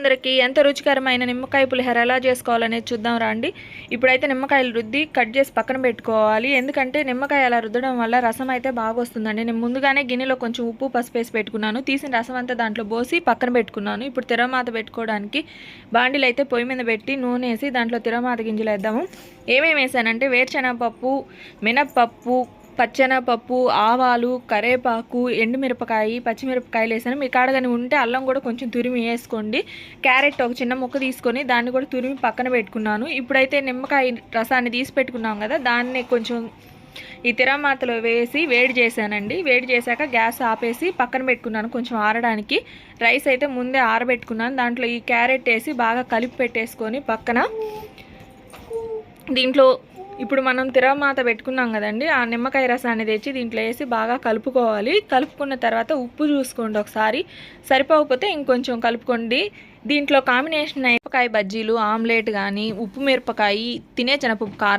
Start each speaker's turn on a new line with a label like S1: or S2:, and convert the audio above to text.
S1: అందరికీ ఎంత రుచికరమైన నిమ్మకాయ పులిహోర ఎలా చేసుకోవాలనేది చూద్దాం రండి. ఇప్పుడైతే నిమ్మకాయలు రుద్ది కట్ చేసి పక్కన పెట్టుకోవాలి. ఎందుకంటే నిమ్మకాయ అలా రుద్దడం వల్ల రసం అయితే బాగా వస్తుందండి. నేను ముందుగానే గిన్నెలో కొంచెం ఉప్పు పసుపు వేసి పెట్టుకున్నాను. తీసిన రసం అంతా దాంట్లో పోసి పక్కన పెట్టుకున్నాను. ఇప్పుడు తిరమాత పెట్టుకోవడానికి బాండీలు అయితే పొయ్యి మీద పెట్టి నూనె వేసి దాంట్లో తిరమాత గింజలు వేద్దాము. ఏమేమి వేసానంటే వేరుశనగపప్పు మినప్పప్పు పచ్చెనపప్పు ఆవాలు కరేపాకు ఎండుమిరపకాయ పచ్చిమిరపకాయలు వేసాను. మీ కాడగాని ఉంటే అల్లం కూడా కొంచెం తురిమి వేసుకోండి. క్యారెట్ ఒక చిన్న ముక్క తీసుకొని దాన్ని కూడా తురిమి పక్కన పెట్టుకున్నాను. ఇప్పుడైతే నిమ్మకాయ రసాన్ని తీసి పెట్టుకున్నాం కదా దాన్ని కొంచెం ఈ తిరమాతలో వేసి వేడి చేశానండి. వేడి చేశాక గ్యాస్ ఆపేసి పక్కన పెట్టుకున్నాను కొంచెం ఆరడానికి. రైస్ అయితే ముందే ఆరబెట్టుకున్నాను. దాంట్లో ఈ క్యారెట్ వేసి బాగా కలిపి పెట్టేసుకొని పక్కన దీంట్లో ఇప్పుడు మనం తిరమాత పెట్టుకున్నాం కదండి ఆ నిమ్మకాయ రసాన్ని తెచ్చి దీంట్లో వేసి బాగా కలుపుకోవాలి. కలుపుకున్న తర్వాత ఉప్పు చూసుకోండి ఒకసారి. సరిపోకపోతే ఇంకొంచెం కలుపుకోండి. దీంట్లో కాంబినేషన్ మిరపకాయ బజ్జీలు ఆమ్లెట్ కానీ ఉప్పు మిరపకాయ తినే శనగపప్పు కారం